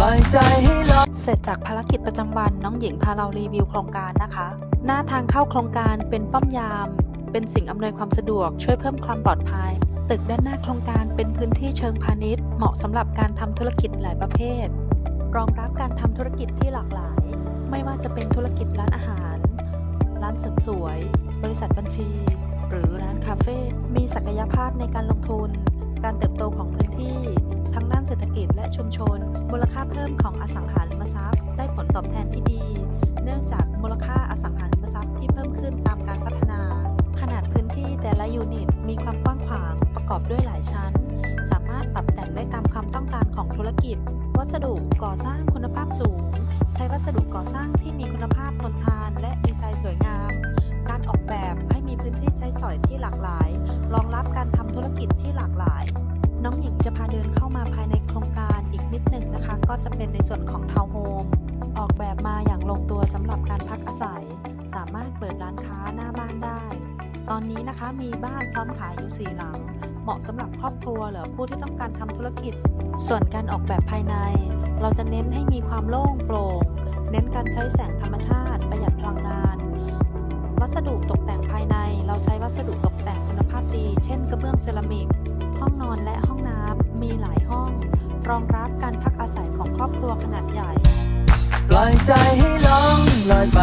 ล่อยใจให้ลอยเสร็จจากภารกิจประจำวันน้องหญิงพาเรารีวิวโครงการนะคะ หน้าทางเข้าโครงการเป็นป้อมยาม เป็นสิ่งอำนวยความสะดวกช่วยเพิ่มความปลอดภัย ตึกด้านหน้าโครงการเป็นพื้นที่เชิงพาณิชย์ เหมาะสำหรับการทำธุรกิจหลายประเภท รองรับการทำธุรกิจที่หลากหลาย ไม่ว่าจะเป็นธุรกิจร้านอาหาร ร้านเสริมสวย บริษัทบัญชี หรือร้านคาเฟ่มีศักยภาพในการลงทุน การเติบโตของพื้นที่ ทั้งด้านเศรษฐกิจและชุมชน มูลค่าเพิ่มของอสังหาริมทรัพย์ ได้ผลตอบแทนที่ดี เนื่องจากมูลค่าอสังหาริมทรัพย์ที่เพิ่มขึ้นตามการพัฒนา ขนาดพื้นที่แต่ละยูนิตมีความกว้างขวางประกอบด้วยหลายชั้น สามารถปรับแต่งได้ตามความต้องการของธุรกิจ วัสดุก่อสร้างคุณภาพสูง ใช้วัสดุก่อสร้างที่มีคุณภาพทนทาน และดีไซน์สวยงาม การออกแบบให้มีพื้นที่ใช้สอยที่หลากหลาย รองรับการ กิจที่หลากหลาย น้องหญิงจะพาเดินเข้ามาภายในโครงการอีกนิดหนึ่งนะคะ ก็จะเป็นในส่วนของทาวน์โฮมออกแบบมาอย่างลงตัวสำหรับการพักอาศัย สามารถเปิดร้านค้าหน้าบ้านได้ ตอนนี้นะคะมีบ้านพร้อมขายอยู่สี่หลัง เหมาะสำหรับครอบครัวหรือผู้ที่ต้องการทำธุรกิจ ส่วนการออกแบบภายใน เราจะเน้นให้มีความโล่งโปร่ง เน้นการใช้แสงธรรมชาติประหยัดพลังงาน วัสดุตกแต่งภายใน สดุตกแต่งคุณภาพดี เช่นกระเบื้องเซรามิก ห้องนอนและห้องน้ำมีหลายห้อง รองรับการพักอาศัยของครอบครัวขนาดใหญ่ ปล่อยใจให้ล่องลอยไป